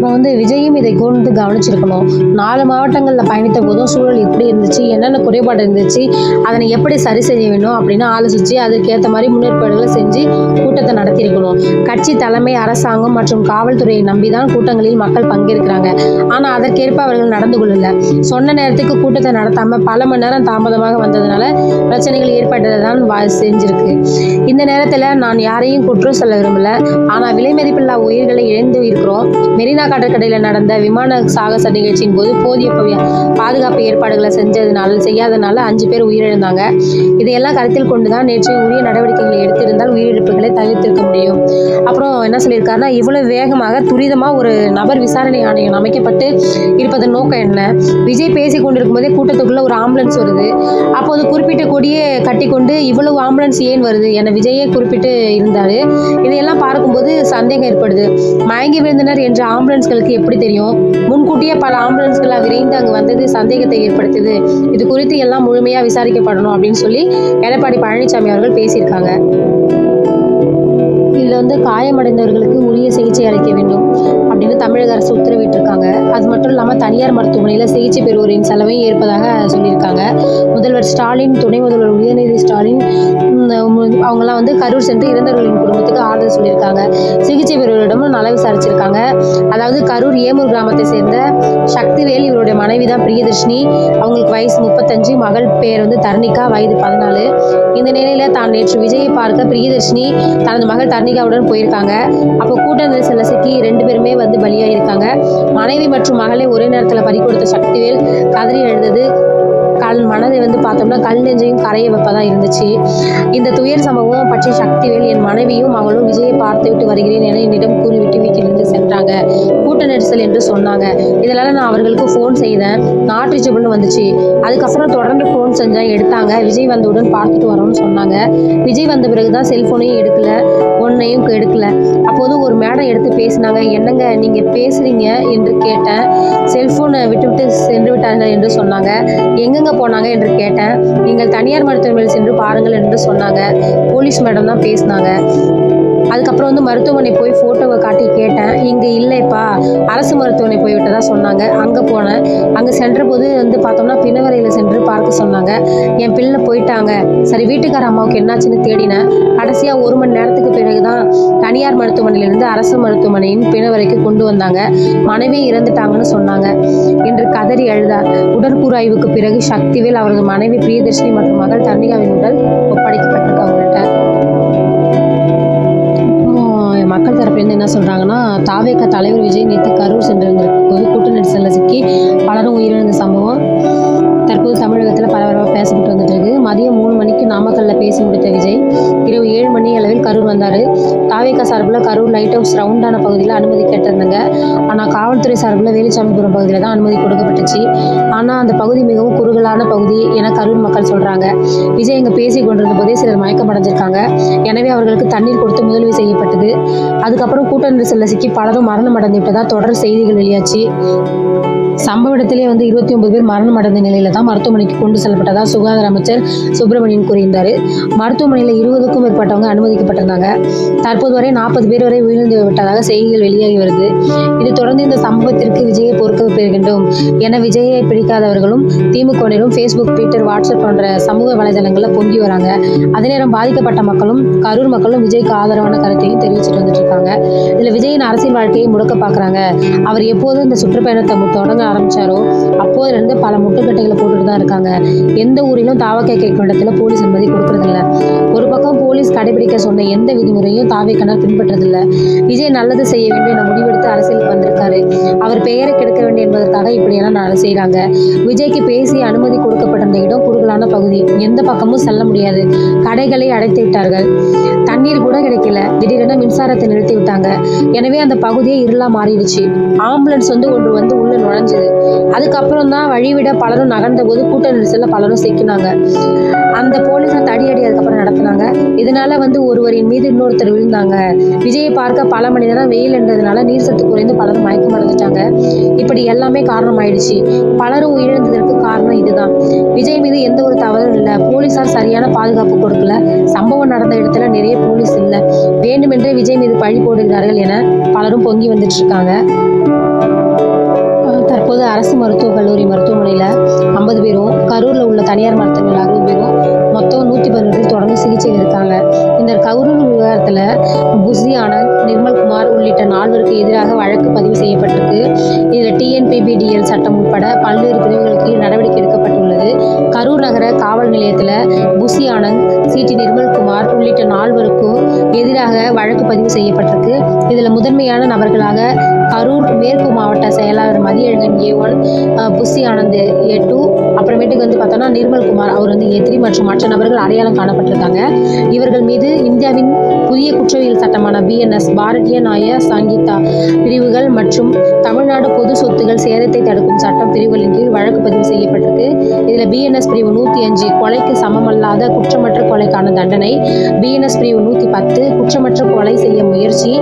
இப்போ வந்து விஜயும் இதை கூர்ந்து கவனிச்சிருக்கணும். நாலு மாவட்டங்களில் பயணித்த போதும் சூழல் எப்படி இருந்துச்சு என்னென்ன குறைபாடு இருந்துச்சு அதனை எப்படி சரி செய்ய வேண்டும் அப்படின்னு ஆலோசித்து அதுக்கேற்ற மாதிரி முன்னேற்பாடுகளை செஞ்சு கூட்டத்தை நடத்தியிருக்கணும். கட்சி தலைமை அரசாங்கம் மற்றும் காவல்துறையை நம்பி தான் கூட்டங்களில் மக்கள் பங்கேற்கிறாங்க. ஆனால் அதற்கேற்ப அவர்கள் நடந்து கொள்ளல. சொன்ன நேரத்துக்கு கூட்டத்தை நடத்தாமல் பல மணி நேரம் தாமதமாக வந்ததுனால பிரச்சனைகள் ஏற்பட்டதை தான் வா- செஞ்சிருக்கு. இந்த நேரத்தில் நான் யாரையும் குற்றம் சொல்ல விரும்பல. ஆனால் விலை மதிப்பில்லா உயிர்களை இழந்து இருக்கிறோம். மெரினா கடற்கரையில் நடந்த விமான சாகச நிகழ்ச்சியின் போது போதிய பாதுகாப்பு ஏற்பாடுகளை செஞ்சதுனால செய்யாதனால அஞ்சு பேர் உயிரிழந்தாங்க. இதையெல்லாம் கருத்தில் கொண்டு தான் நேற்று உரிய நடவடிக்கைகளை எடுத்திருந்தால் உயிரிழப்புகளை தவிர்த்திருக்க முடியும். அப்புறம் என்ன சொல்லியிருக்காருன்னா இவ்வளவு வேகமாக துரிதமாக ஒரு நபர் விசாரணை ஆணையம் அமைக்கப்பட்டு இருப்பதன் நோக்கம் என்ன? விஜய் பேசி கொண்டிருக்கும் போதே கூட்டத்துக்குள்ள ஒரு ஆம்புலன்ஸ் வருது. அப்போது குறிப்பிட்ட கொடியை கட்டிக்கொண்டு இவ்வளவு ஆம்புலன்ஸ் ஏன் வருது? என விஜயே குறிப்பிட்டு இருந்தாரு. இதையெல்லாம் பார்க்கும்போது சந்தேகம் ஏற்படுது. மயங்கி விழுந்தனர் என்ற ஆம்புலன்ஸ் ஆம்புலன்ஸ்களுக்கு எப்படி தெரியும்? முன்கூட்டியே பல ஆம்புலன்ஸ்களாக விரைந்து அங்கு வந்தது சந்தேகத்தை ஏற்படுத்துது. இது குறித்து எல்லாம் முழுமையாக விசாரிக்கப்படணும் அப்படின்னு சொல்லி எடப்பாடி பழனிசாமி அவர்கள் பேசியிருக்காங்க. இதில் வந்து காயமடைந்தவர்களுக்கு உரிய சிகிச்சை அளிக்க வேண்டும் அப்படின்னு தமிழக அரசு உத்தரவிட்டிருக்காங்க. அது மட்டும் இல்லாமல் தனியார் மருத்துவமனையில் சிகிச்சை பெறுவோரின் செலவையும் ஏற்பதாக சொல்லியிருக்காங்க. முதல்வர் ஸ்டாலின் துணை முதல்வர் உதயநிதி ஸ்டாலின் உம், அவங்கெல்லாம் வந்து கரூர் சென்று இறந்தவர்களின் குடும்பத்துக்கு ஆறுதல் சொல்லியிருக்காங்க. சிகிச்சை பெறுவரிடமும் நல விசாரிச்சிருக்காங்க. அதாவது கரூர் ஏமூர் கிராமத்தை சேர்ந்த சக்திவேல் இவருடைய மனைவி தான் பிரியதர்ஷினி. அவங்களுக்கு வயசு முப்பத்தஞ்சு மகள் பேர் வந்து தர்ணிகா வயது பதினாலு. இந்த நிலையில் தான் நேற்று விஜயை பார்க்க பிரியதர்ஷினி தனது மகள் தர்ணிகாவுடன் போயிருக்காங்க. அப்போ கூட்ட நெரிசலில் சிக்கி ரெண்டு பேருமே வந்து பலியாயிருக்காங்க. மனைவி மற்றும் மகளை ஒரே நேரத்தில் பறி கொடுத்த சக்திவேல் கதறி எழுந்தது கல் மனதை வந்து பார்த்தோம்னா கல் நெஞ்சையும் கரைய வைப்பதாக இருந்துச்சு. இந்த துயர் சம்பவம் பற்றி சக்திவேல் என் மனைவியும் மகளும் விஜயை பார்த்துவிட்டு வருகிறேன் என என்னிடம் கூறிவிட்டு வீட்டிலிருந்து சென்றாங்க. கூட்ட நெரிசல் என்று சொன்னாங்க. இதனால் நான் அவர்களுக்கு ஃபோன் செய்தேன். நாட் ரீச்சபிள்னு வந்துச்சு. அதுக்கப்புறம் தொடர்ந்து ஃபோன் செஞ்சேன் எடுத்தாங்க. விஜய் வந்தவுடன் பார்த்துட்டு வரோம்னு சொன்னாங்க. விஜய் வந்த பிறகு தான் செல்ஃபோனையும் எடுக்கல ஒன்னையும் எடுக்கல. போது ஒரு மேடம் எடுத்து பேசினாங்க. என்னங்க நீங்கள் பேசுகிறீங்க என்று கேட்டேன். செல்ஃபோனை விட்டுவிட்டு சென்று விட்டார்கள் என்று சொன்னாங்க. எங்கெங்கே போனாங்க என்று கேட்டேன். நீங்கள் தனியார் மருத்துவமனையில் சென்று பாருங்கள் என்று சொன்னாங்க. போலீஸ் மேடம் தான் பேசினாங்க. அதுக்கப்புறம் வந்து மருத்துவமனை போய் ஃபோட்டோவை காட்டி கேட்டேன். இங்கே இல்லைப்பா. அரசு மருத்துவமனை போய் விட்டதா சொன்னாங்க. அங்கே போனேன். அங்கே சென்ற போது வந்து பார்த்தோம்னா பிணவரையில் சென்று பார்க்க சொன்னாங்க. என் பிள்ளை போயிட்டாங்க. சரி வீட்டுக்கார அம்மாவுக்கு என்னாச்சுன்னு தேடினேன். கடைசியாக ஒரு மணி நேரத்துக்கு பிறகு தான் தனியார் மருத்துவமனையிலிருந்து அரசு மருத்துவமனையின் பிணவரைக்கு கொண்டு வந்தாங்க. மனைவி இறந்துட்டாங்கன்னு சொன்னாங்க. என்று கதறி அழுதார். உடற்கூறாய்வுக்கு பிறகு சக்திவேல் அவரது மனைவி பிரியதர்ஷினி மற்றும் மகள் தர்ணிகாவின் உடல் ஒப்படைக்கப்பட்டிருக்காங்க தரப்புலேருந்து என்ன சொல்கிறாங்கன்னா தாவேக தலைவர் விஜய் நேற்று கரூர் சென்றிருந்திருக்கும் போது கூட்ட நெரிசலில் சிக்கி பலரும் உயிரிழந்த சம்பவம். தற்போது தமிழகத்தில் பரபரப்பாக பேசப்பட்டு மதியம் மூணு மணிக்கு நாமக்கல்ல பேசி முடித்த விஜய் இரவு ஏழு மணி அளவில் கரூர் வந்தார். தாவேக்கா சார்பில் கரூர் லைட் ஹவுஸ் ரவுண்டான பகுதியில் அனுமதி கேட்டிருந்தாங்க. ஆனால் காவல்துறை சார்பில் வேலுச்சாமிபுரம் பகுதியில் தான் அனுமதி கொடுக்கப்பட்டுச்சு. ஆனால் அந்த பகுதி மிகவும் குறுகலான பகுதி என கரூர் மக்கள் சொல்கிறாங்க விஜய் இங்கே பேசி கொண்டிருந்த போதே சிலர் மயக்கம் அடைஞ்சிருக்காங்க. எனவே அவர்களுக்கு தண்ணீர் கொடுத்து முதலுதவி செய்யப்பட்டது. அதுக்கப்புறம் கூட்ட நெரிசலில் சிக்கி பலரும் மரணம் அடைந்து விட்டதா தொடர் செய்திகள் வெளியாச்சு. சம்பவ இடத்திலே வந்து இருபத்தி ஒன்பது பேர் மரணம் அடைந்த நிலையில தான் மருத்துவமனைக்கு கொண்டு செல்லப்பட்டதாக சுகாதார அமைச்சர் சுப்பிரமணியன் கூறியிருந்தார். மருத்துவமனையில் இருபதுக்கும் மேற்பட்டவங்க அனுமதிக்கப்பட்டிருந்தாங்க. தற்போது வரை நாற்பது பேர் வரை உயிரிழந்து விட்டதாக செய்திகள் வெளியாகி வருது. இது தொடர்ந்து இந்த சம்பவத்திற்கு விஜயை பொறுக்க பெறுகின்றோம் என விஜயை பிடிக்காதவர்களும் திமுகவினரும் ஃபேஸ்புக் ட்விட்டர் வாட்ஸ்அப் போன்ற சமூக வலைதளங்களில் பொங்கி வராங்க. அதே நேரம் பாதிக்கப்பட்ட மக்களும் கரூர் மக்களும் விஜய்க்கு ஆதரவான கருத்தையும் தெரிவிச்சுட்டு வந்துட்டு இருக்காங்க. இதில் விஜயின் அரசியல் வாழ்க்கையை முடக்க பார்க்குறாங்க. அவர் எப்போதும் இந்த சுற்றுப்பயணத்தை தொடங்க ஆரம்பிச்சாரோ அப்போதுலேருந்து பல முட்டுக்கட்டைகளை போட்டுட்டு தான் இருக்காங்க. எந்த ஊரிலும் தாவக்கை கேட்கும் இடத்துல போலீஸ் அனுமதி கொடுக்கறதில்ல. ஒரு பக்கம் போலீஸ் கடைபிடிக்க சொன்ன எந்த விதிமுறையும் தாவேக்கனர் பின்பற்றதில்ல. விஜய் நல்லது செய்ய வேண்டும் என முடிவெடுத்து அரசியலுக்கு வந்திருக்காரு. அவர் பெயரை கெடுக்க வேண்டும் என்பதற்காக இப்படியெல்லாம் நான் செய்றாங்க. விஜய்க்கு பேசி அனுமதி கொடுக்கப்பட்டிருந்த இடம் குறுகலான பகுதி. எந்த பக்கமும் செல்ல முடியாது. கடைகளை அடைத்து விட்டார்கள். தண்ணீர் கூட கிடைக்கல. திடீரென மின்சாரத்தை நிறுத்தி விட்டாங்க. எனவே அந்த பகுதியே இருளா மாறிடுச்சு. ஆம்புலன்ஸ் வந்து ஒன்று வந்து உள்ள நுழைஞ்சது அதுக்கப்புறம் தான் வழிவிட பலரும் நகர்ந்த போது கூட்ட நெரிசலில் பலரும் சிக்கினாங்க. அந்த போலீஸார் தடியடி அதுக்கப்புறம் நடத்தினாங்க. இதனால வந்து ஒருவரின் மீது இன்னொருத்தர் விழுந்தாங்க. விஜயை பார்க்க பல மணி நேரம் வெயில் என்றதுனால நீர் சத்து குறைந்து பலரும் மயக்கம் அடைஞ்சிட்டாங்க. இப்படி எல்லாமே காரணம் ஆயிடுச்சு பலரும் உயிரிழந்ததற்கு காரணம் இதுதான். விஜய் மீது எந்த ஒரு தவறும் இல்லை. போலீஸார் சரியான பாதுகாப்பு கொடுக்கல. சம்பவம் நடந்த இடத்துல நிறைய போலீஸ் இல்லை. வேண்டுமென்றே விஜய் மீது பழி போடுகிறார்கள் என பலரும் பொங்கி வந்துட்டு இருக்காங்க. அரசு மருத்துவக் கல்லூரி மருத்துவமனையில் ஐம்பது பேரும் கரூரில் உள்ள தனியார் மருத்துவமனையில் அறுபது பேரும் மொத்தம் நூற்றி பதினெட்டு பேர் தொடர்ந்து சிகிச்சையில் இருக்காங்க. இந்த கரூர் விவகாரத்தில் புசி ஆனந்த் நிர்மல்குமார் உள்ளிட்ட நால்வருக்கு எதிராக வழக்கு பதிவு செய்யப்பட்டிருக்கு. இதில் டிஎன்பிபிடிஎல் சட்டம் உட்பட பல்வேறு பிரிவுகளுக்கு நடவடிக்கை எடுக்கப்பட்டுள்ளது. கரூர் நகர காவல் நிலையத்தில் புசி ஆனந்த் சிடி நிர்மல்குமார் உள்ளிட்ட நால்வருக்கும் எதிராக வழக்கு பதிவு செய்யப்பட்டிருக்கு. இதில் முதன்மையான நபர்களாக கரூர் மேற்கு மாவட்ட செயலாளர் Mathiyazhagan A one Bussy Anand A two அப்புறமேட்டுக்கு வந்து பார்த்தோன்னா நிர்மல்குமார் அவர் வந்து ஏ த்ரீ மற்றும் மற்ற நபர்கள் அடையாளம் காணப்பட்டிருக்காங்க. இவர்கள் மீது இந்தியாவின் புதிய குற்றவியல் சட்டமான பிஎன்எஸ் பாரதிய நாய சங்கீதா பிரிவுகள் மற்றும் தமிழ்நாடு பொது சொத்துகள் சேதத்தை தடுக்கும் சட்டம் பிரிவுகளின் கீழ் வழக்கு பதிவு செய்யப்பட்டிருக்கு. இதில் பிஎன்எஸ் பிரிவு நூற்றி அஞ்சு கொலைக்கு சமமல்லாத குற்றமற்ற கொலைக்கான தண்டனை. பிஎன்எஸ் பிரிவு நூற்றி பத்து குற்றமற்ற கொலை செய்ய முயற்சி.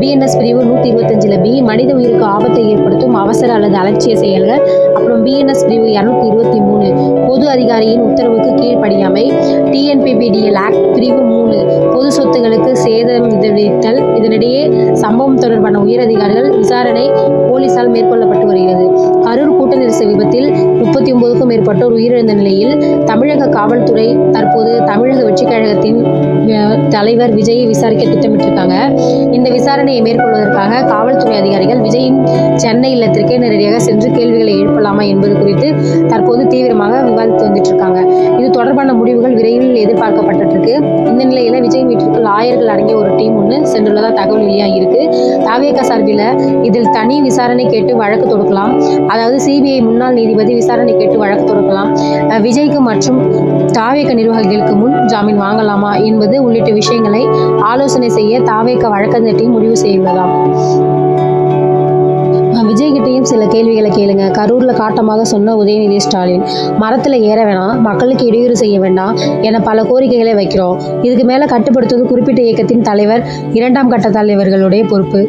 பிஎன்எஸ் பிரிவு நூற்றி இருபத்தஞ்சில் பி மனித உயிருக்கு ஆபத்தை ஏற்படுத்தும் அவசர அல்லது அலட்சிய செயல்கள். அப்புறம் பிஎன்எஸ் பிரிவு இரநூத்தி இருபத்தி மூணு. பொது அதிகாரியின் உத்தரவுக்கு கீழ்ப்படியாமை. டிஎன்பிபிடிஎல் ஆக்ட் பிரிவு மூணு. பொது சொத்துகளுக்கு சேதம் விளைவித்தல் இதனிடையே சம்பவம் தொடர்பான உயரதிகாரிகள் விசாரணை போலீசால் மேற்கொள்ளப்பட்டு வருகிறது. கரூர் கூட்ட நெரிசல் விபத்தில் முப்பத்தி ஒன்பதுக்கும் மேற்பட்டோர் உயிரிழந்த நிலையில் தமிழக காவல்துறை தற்போது தமிழக வெற்றிக் கழகத்தின் தலைவர் விஜயை விசாரிக்க திட்டமிட்டிருக்காங்க. இந்த விசாரணையை மேற்கொள்வதற்காக காவல்துறை அதிகாரிகள் விஜயின் சென்னை இல்லத்திற்கே நேரடியாக சென்று கேள்விகளை எழுப்பலாமா என்பது குறித்து தற்போது தீவிரமாக விவாதித்து வந்துட்டு இருக்காங்க இது தொடர்பான முடிவுகள் விரைவில் எதிர்பார்க்கப்பட்டு இருக்கு இந்த நிலையில விஜய் வீட்டிற்குள் ஆயர்கள் அடங்கிய ஒரு டீம் ஒன்று சென்றுள்ளதா தகவல் வெளியாகியிருக்கு. தாவேக சார்பில் இதில் தனி விசாரணை கேட்டு வழக்கு தொடுக்கலாம். அதாவது சிபிஐ முன்னாள் நீதிபதி விசாரணை கேட்டு வழக்கு தொடுக்கலாம். விஜய்க்கு மற்றும் தாவேக நிர்வாகிகளுக்கு முன் ஜாமீன் வாங்கலாமா என்பது உள்ளிட்ட விஷயங்களை ஆலோசனை செய்ய தாவேக்க வழக்கறிஞர் முடிவு செய்துள்ளதாம் விஜய்கிட்டையும் சில கேள்விகளை கேளுங்க. கரூர்ல காட்டமாக சொன்ன உதயநிதி ஸ்டாலின் மரத்துல ஏற வேணாம் மக்களுக்கு இடையூறு செய்ய வேண்டாம் என பல கோரிக்கைகளை வைக்கிறோம். இதுக்கு மேல கட்டுப்படுத்துவது குறிப்பிட்ட இயக்கத்தின் தலைவர் இரண்டாம் கட்ட தலைவர்களுடைய பொறுப்பு.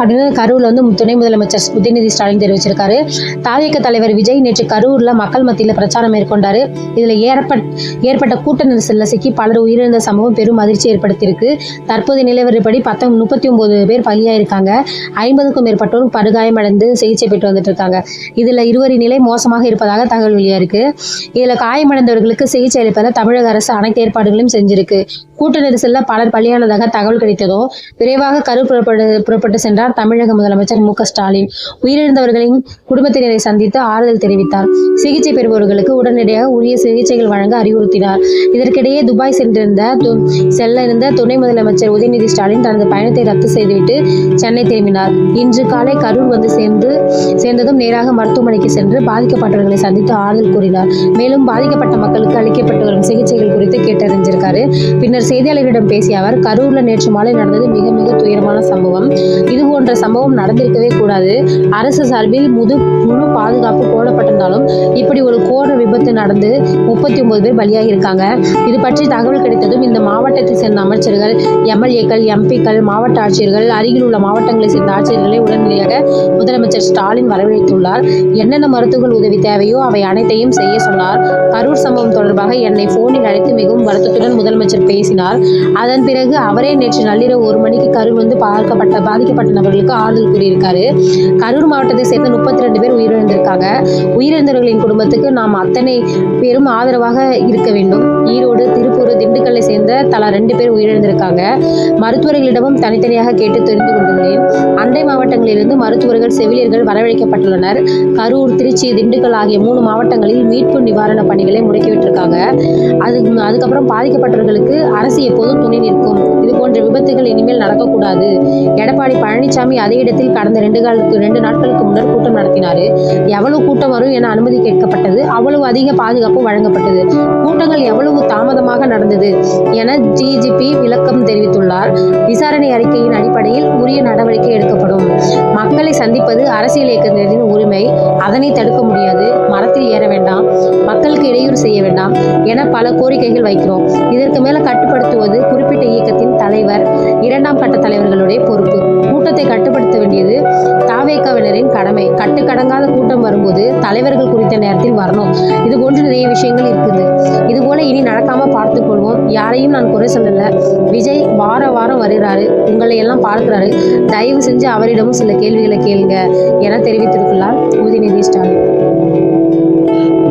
அப்படின்னு கரூர்ல வந்து துணை முதலமைச்சர் உதயநிதி ஸ்டாலின் தெரிவிச்சிருக்காரு. தாயக தலைவர் விஜய் நேற்று கரூர்ல மக்கள் மத்தியில் பிரச்சாரம் மேற்கொண்டாரு. இதுல ஏற்பட் ஏற்பட்ட கூட்ட நெரிசல்ல சிக்கி பலர் உயிரிழந்த சம்பவம் பெரும் அதிர்ச்சி ஏற்படுத்தியிருக்கு. தற்போதைய நிலவரப்படி பத்த முப்பத்தி ஒன்பது பேர் பலியாயிருக்காங்க. ஐம்பதுக்கும் மேற்பட்டோர் படுகாயமடைந்து சிகிச்சை பெற்று வந்துட்டு இருக்காங்க இதுல இருவரின் நிலை மோசமாக இருப்பதாக தகவல் வெளியாயிருக்கு. இதுல காயமடைந்தவர்களுக்கு சிகிச்சை அளிப்பதில் தமிழக அரசு அனைத்து ஏற்பாடுகளையும் செஞ்சிருக்கு. கூட்ட நெரிசலில் பலர் பலியானதாக தகவல் கிடைத்ததோ விரைவாக கரு புறப்பட்டு புறப்பட்டு சென்றார் தமிழக முதலமைச்சர் மு ஸ்டாலின். உயிரிழந்தவர்களின் குடும்பத்தினரை சந்தித்து ஆறுதல் தெரிவித்தார். சிகிச்சை பெறுபவர்களுக்கு உடனடியாக உரிய சிகிச்சைகள் வழங்க அறிவுறுத்தினார். இதற்கிடையே துபாய் சென்றிருந்த செல்ல இருந்த துணை முதலமைச்சர் உதயநிதி ஸ்டாலின் தனது பயணத்தை ரத்து செய்துவிட்டு சென்னை திரும்பினார். இன்று காலை கரூர் வந்து சேர்ந்து சேர்ந்ததும் நேராக மருத்துவமனைக்கு சென்று பாதிக்கப்பட்டவர்களை சந்தித்து ஆறுதல் கூறினார். மேலும் பாதிக்கப்பட்ட மக்களுக்கு அளிக்கப்பட்டு வரும் சிகிச்சைகள் குறித்து கேட்டறிஞ்சிருக்காரு. பின்னர் செய்தியாளர்களிடம் பேசிய அவர் கரூரில் நேற்று மாலை நடந்தது மிக மிக துயரமான சம்பவம். இது போன்ற சம்பவம் நடந்திருக்கவே கூடாது. அரசு சார்பில் முது முழு பாதுகாப்பு போடப்பட்டிருந்தாலும் இப்படி ஒரு கோர விபத்து நடந்து முப்பத்தி ஒன்பது பேர் பலியாகி இருக்காங்க இது பற்றி தகவல் கிடைத்ததும் இந்த மாவட்டத்தை சேர்ந்த அமைச்சர்கள் எம்எல்ஏக்கள் எம்பிக்கள் மாவட்ட ஆட்சியர்கள் அருகில் உள்ள மாவட்டங்களை சேர்ந்த ஆட்சியர்களை உடனடியாக முதலமைச்சர் ஸ்டாலின் வரவழைத்துள்ளார். என்னென்ன மருத்துவர்கள் உதவி தேவையோ அவை அனைத்தையும் செய்ய சொன்னார். கரூர் சம்பவம் தொடர்பாக என்னை போனில் அழைத்து மிகவும் வருத்தத்துடன் முதலமைச்சர் பேசினார். அதன் பிறகு அவரே நேற்று நள்ளிரவு ஒரு மணிக்கு கரூர் வந்து பார்க்கப்பட்ட பாதிக்கப்பட்ட நபர்களுக்கு ஆறுதல் கூறியிருக்காரு. கரூர் மாவட்டத்தை சேர்ந்த முப்பத்தி ரெண்டு பேர் உயிரிழந்திருக்காங்க. உயிரிழந்தவர்களின் குடும்பத்துக்கு நாம் அத்தனை பேரும் ஆதரவாக இருக்க வேண்டும். ஈரோடு சேர்ந்த தலா ரெண்டு பேர் உயிரிழந்திருக்காங்க. மருத்துவர்களிடமும் தனித்தனியாக கேட்டு தெரிந்து கொண்டுள்ளேன். அண்டை மாவட்டங்களிலிருந்து மருத்துவர்கள் செவிலியர்கள் வரவழைக்கப்பட்டுள்ளனர். கரூர் திருச்சி திண்டுக்கல் ஆகிய மூணு மாவட்டங்களில் மீட்பு நிவாரண பணிகளை முடக்கிவிட்டிருக்காங்க. அது அதுக்கப்புறம் பாதிக்கப்பட்டவர்களுக்கு அரசு எப்போதும் துணை நிற்கும். இது போன்ற விபத்துகள் இனிமேல் நடக்கக்கூடாது. எடப்பாடி பழனிசாமி அதே இடத்தில் கடந்த ரெண்டு காலுக்கு ரெண்டு நாட்களுக்கு முன்னர் கூட்டம் நடத்தினார். எவ்வளவு கூட்டம் வரும் என அனுமதி கேட்கப்பட்டது. அவ்வளவு அதிக பாதுகாப்பு வழங்கப்பட்டது. கூட்டங்கள் எவ்வளவு தாமதமாக நடந்தது என டிஜிபி விளக்கம் தெரிவித்துள்ளார். விசாரணை அறிக்கையின் அடிப்படையில் உரிய நடவடிக்கை எடுக்கப்படும். மக்களை சந்திப்பது அரசியல் இயக்கத்தினரின் உரிமை. அதனை தடுக்க முடியாது. மரத்தில் ஏற வேண்டாம். மக்களுக்கு இடையூறு செய்ய வேண்டாம் என பல கோரிக்கைகள் வைக்கிறோம். இதற்கு மேல கட்டுப்படுத்துவது குறிப்பிட்ட இயக்கத்தின் தலைவர் இரண்டாம் கட்ட தலைவர்களுடைய பொறுப்பு. கூட்டத்தை கட்டுப்படுத்த வேண்டியது தாவேக்காவினரின் கடமை. கட்டுக்கடங்காத கூட்டம் வரும்போது தலைவர்கள் குறித்த நேரத்தில் வரணும். இது போன்று நிறைய விஷயங்கள் இருக்கு. பார்த்துக் யாரையும் நான் குறை சொல்லல. விஜய் வார வாரம் வருகிறாரு. உங்களை எல்லாம் பார்க்கிறாரு. தயவு செஞ்சு அவரிடமும் சில கேள்விகளை கேளுங்க என தெரிவித்திருக்கிறார் உதயநிதி ஸ்டாலின்.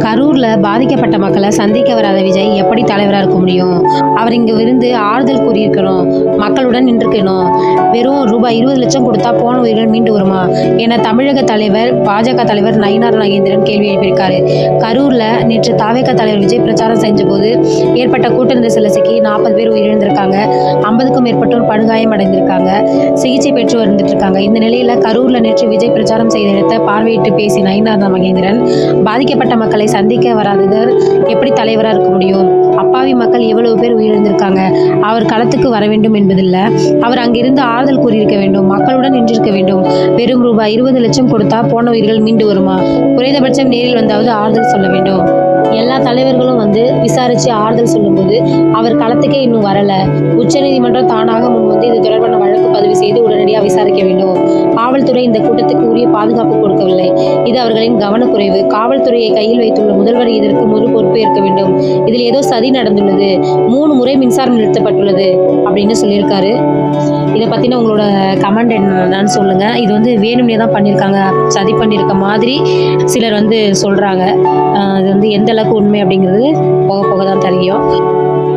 கரூரில் பாதிக்கப்பட்ட மக்களை சந்திக்க வராத விஜய் எப்படி தலைவராக இருக்க முடியும்? அவர் இங்கே விருந்து ஆறுதல் கூறியிருக்கணும். மக்களுடன் நின்றுக்கணும் வெறும் ரூபாய் இருபது லட்சம் கொடுத்தா போன உயிர்கள் மீண்டு வருமா? என தமிழக தலைவர் பாஜக தலைவர் நயினார் நாகேந்திரன் கேள்வி எழுப்பியிருக்காரு. கரூரில் நேற்று தாவேக தலைவர் விஜய் பிரச்சாரம் செஞ்ச போது ஏற்பட்ட கூட்ட நெரிசலில் சிக்கி நாற்பது பேர் உயிரிழந்திருக்காங்க. ஐம்பதுக்கும் மேற்பட்டோர் படுகாயம் அடைந்திருக்காங்க சிகிச்சை பெற்று வந்துட்டு இருக்காங்க இந்த நிலையில் கரூரில் நேற்று விஜய் பிரச்சாரம் செய்த இடத்தை பார்வையிட்டு பேசி நயினார் மகேந்திரன் பாதிக்கப்பட்ட மக்களை சந்திக்க வராதவர் எப்படி தலைவராக இருக்க முடியும்? அப்பாவி மக்கள் எவ்வளவு பேர் உயிரிழந்திருக்காங்க? அவர் களத்துக்கு வர வேண்டும் என்பதில்லை. அவர் அங்கிருந்து ஆறுதல் கூறியிருக்க வேண்டும். மக்களுடன் நின்றிருக்க வேண்டும். வெறும் ரூபாய் இருபது லட்சம் கொடுத்தா போன உயிர்கள் மீண்டு வருமா? குறைந்தபட்சம் நேரில் வந்தாவது ஆறுதல் சொல்ல வேண்டும். எல்லா தலைவர்களும் வந்து விசாரித்து ஆறுதல் சொல்லும்போது அவர் களத்துக்கே இன்னும் வரல. உச்சநீதிமன்றம் தானாக முன் வந்து இது தொடர்பான வழக்கு பதிவு செய்து உடனடியாக விசாரிக்க வேண்டும். காவல்துறை இந்த கூட்டத்துக்கு உரிய பாதுகாப்பு கொடுக்கவில்லை. இது அவர்களின் கவனக்குறைவு. காவல்துறையை கையில் வைத்துள்ள முதல்வர் இதற்கு முழு பொறுப்பு ஏற்க வேண்டும். இதில் ஏதோ சதி நடந்துள்ளது. மூணு முறை மின்சாரம் நிறுத்தப்பட்டுள்ளது அப்படின்னு சொல்லியிருக்காரு. இதை பற்றின உங்களோட கமெண்ட் என்னன்னு சொல்லுங்கள் இது வந்து வேணும்னே தான் பண்ணியிருக்காங்க. சதி பண்ணியிருக்க மாதிரி சிலர் வந்து சொல்கிறாங்க இது வந்து எந்த அளவுக்கு உண்மை அப்படிங்கிறது போக போக தான் தெரியும்.